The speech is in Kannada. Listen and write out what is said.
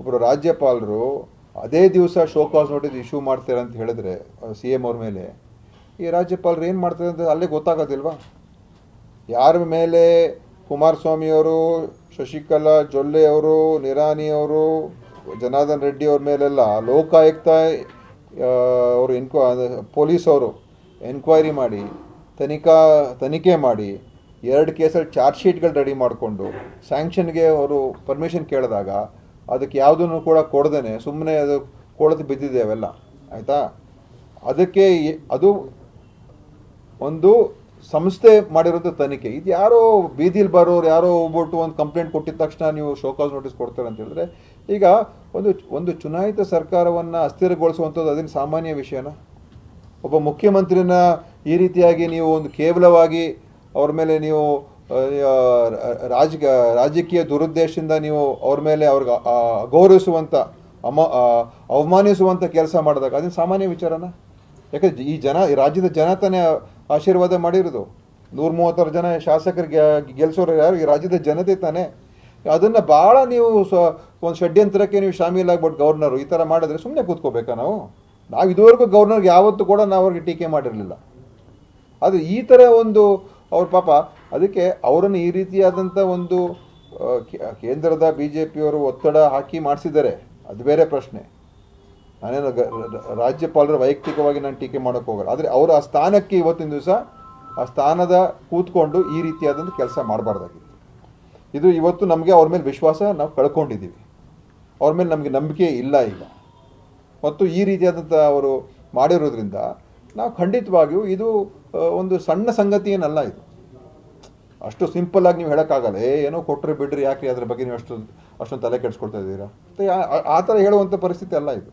ಒಬ್ಬರು ರಾಜ್ಯಪಾಲರು ಅದೇ ದಿವಸ ಶೋಕಾಸ್ ನೋಟಿಸ್ ಇಶ್ಯೂ ಮಾಡ್ತಾರೆ ಅಂತ ಹೇಳಿದ್ರೆ ಸಿ ಎಂ ಅವ್ರ ಮೇಲೆ, ಈ ರಾಜ್ಯಪಾಲರು ಏನು ಮಾಡ್ತಾರೆ ಅಂತ ಅಲ್ಲೇ ಗೊತ್ತಾಗೋದಿಲ್ವಾ? ಯಾರ ಮೇಲೆ ಕುಮಾರಸ್ವಾಮಿಯವರು ಶಶಿಕಲಾ ಜೊಲ್ಲೆ ಅವರು ನಿರಾನಿ ಅವರು, ಜನಾರ್ದನ್ ರೆಡ್ಡಿ ಅವ್ರ ಮೇಲೆಲ್ಲ ಲೋಕಾಯುಕ್ತ ಅವರು ಎನ್ಕ್ವ ಪೊಲೀಸ್ ಅವರು ಎನ್ಕ್ವೈರಿ ಮಾಡಿ, ತನಿಖಾ, ತನಿಖೆ ಮಾಡಿ ಎರಡು ಕೇಸಲ್ಲಿ ಚಾರ್ಜ್ ಶೀಟ್ಗಳು ರೆಡಿ ಮಾಡಿಕೊಂಡು ಸ್ಯಾಂಕ್ಷನ್ಗೆ ಅವರು ಪರ್ಮಿಷನ್ ಕೇಳಿದಾಗ ಅದಕ್ಕೆ ಯಾವುದನ್ನು ಕೂಡ ಕೊಡ್ದೇನೆ ಸುಮ್ಮನೆ ಅದು ಕೊಳತು ಬಿದ್ದಿದೆ ಅವೆಲ್ಲ ಆಯಿತಾ? ಅದಕ್ಕೆ ಅದು ಒಂದು ಸಂಸ್ಥೆ ಮಾಡಿರೋದು ತನಿಖೆ. ಇದು ಯಾರೋ ಬೀದಿಲಿ ಬರೋರು, ಯಾರೋ ಹೋಗ್ಬಿಟ್ಟು ಒಂದು ಕಂಪ್ಲೇಂಟ್ ಕೊಟ್ಟಿದ ತಕ್ಷಣ ನೀವು ಶೋಕಾಸ್ ನೋಟಿಸ್ ಕೊಡ್ತಾರೆ ಅಂತ ಹೇಳಿದ್ರೆ, ಈಗ ಒಂದು ಒಂದು ಚುನಾಯಿತ ಸರ್ಕಾರವನ್ನು ಅಸ್ಥಿರಗೊಳಿಸುವಂಥದ್ದು ಅದೇನು ಸಾಮಾನ್ಯ ವಿಷಯನ? ಒಬ್ಬ ಮುಖ್ಯಮಂತ್ರಿನ ಈ ರೀತಿಯಾಗಿ ನೀವು ಒಂದು ಕೇವಲವಾಗಿ ಅವ್ರ ಮೇಲೆ ನೀವು ರಾಜ ರಾಜಕೀಯ ದುರುದ್ದೇಶದಿಂದ ನೀವು ಅವ್ರ ಮೇಲೆ ಅವ್ರಿಗೆ ಗೌರವಿಸುವಂಥ ಅಮ ಅವಮಾನಿಸುವಂಥ ಕೆಲಸ ಮಾಡಿದಾಗ ಅದೇ ಸಾಮಾನ್ಯ ವಿಚಾರನ? ಯಾಕಂದ್ರೆ ಈ ಜನ, ಈ ರಾಜ್ಯದ ಜನ ತಾನೇ ಆಶೀರ್ವಾದ ಮಾಡಿರೋದು. ನೂರ ಮೂವತ್ತಾರು ಜನ ಶಾಸಕರಿಗೆ ಗೆಲ್ಸೋರು ಯಾರು? ಈ ರಾಜ್ಯದ ಜನತೆ ತಾನೇ. ಅದನ್ನು ಭಾಳ ನೀವು ಸ, ಒಂದು ಷಡ್ಯಂತ್ರಕ್ಕೆ ನೀವು ಶಾಮೀಲಾಗ್ಬಿಟ್ಟು ಗವರ್ನರು ಈ ಥರ ಮಾಡಿದ್ರೆ ಸುಮ್ಮನೆ ಕೂತ್ಕೋಬೇಕಾ ನಾವು? ನಾವು ಇದುವರೆಗೂ ಗವರ್ನರ್ಗೆ ಯಾವತ್ತೂ ಕೂಡ ನಾವು ಅವ್ರಿಗೆ ಟೀಕೆ ಮಾಡಿರಲಿಲ್ಲ. ಆದರೆ ಈ ಥರ ಒಂದು, ಅವ್ರ ಪಾಪ ಅದಕ್ಕೆ ಅವರನ್ನು ಈ ರೀತಿಯಾದಂಥ ಒಂದು ಕೇಂದ್ರದ ಬಿ ಜೆ ಪಿಯವರು ಒತ್ತಡ ಹಾಕಿ ಮಾಡಿಸಿದ್ದಾರೆ. ಅದು ಬೇರೆ ಪ್ರಶ್ನೆ. ನಾನೇನು ರಾಜ್ಯಪಾಲರ ವೈಯಕ್ತಿಕವಾಗಿ ನಾನು ಟೀಕೆ ಮಾಡೋಕ್ಕೆ ಹೋಗಲ್ಲ. ಆದರೆ ಅವರು ಆ ಸ್ಥಾನಕ್ಕೆ ಇವತ್ತಿನ ದಿವಸ ಆ ಸ್ಥಾನದ ಕೂತ್ಕೊಂಡು ಈ ರೀತಿಯಾದಂಥ ಕೆಲಸ ಮಾಡಬಾರ್ದಾಗಿತ್ತು. ಇದು ಇವತ್ತು ನಮಗೆ ಅವ್ರ ಮೇಲೆ ವಿಶ್ವಾಸ ನಾವು ಕಳ್ಕೊಂಡಿದ್ದೀವಿ. ಅವ್ರ ಮೇಲೆ ನಮಗೆ ನಂಬಿಕೆ ಇಲ್ಲ ಈಗ. ಮತ್ತು ಈ ರೀತಿಯಾದಂಥ ಅವರು ಮಾಡಿರೋದ್ರಿಂದ ನಾವು ಖಂಡಿತವಾಗಿಯೂ ಇದು ಒಂದು ಸಣ್ಣ ಸಂಗತಿ ಏನಲ್ಲ ಇದು. ಅಷ್ಟು ಸಿಂಪಲ್ ಆಗಿ ನೀವು ಹೇಳೋಕ್ಕಾಗಲ್ಲ. ಏನೋ ಕೊಟ್ಟರೆ ಬಿಡ್ರಿ ಯಾಕೆ ಅದ್ರ ಬಗ್ಗೆ ನೀವು ಅಷ್ಟು, ಅಷ್ಟೊಂದು ತಲೆ ಕೆಡಿಸ್ಕೊಳ್ತಾ ಇದ್ದೀರಾ? ಆ ಥರ ಹೇಳುವಂಥ ಪರಿಸ್ಥಿತಿ ಅಲ್ಲ ಇದು.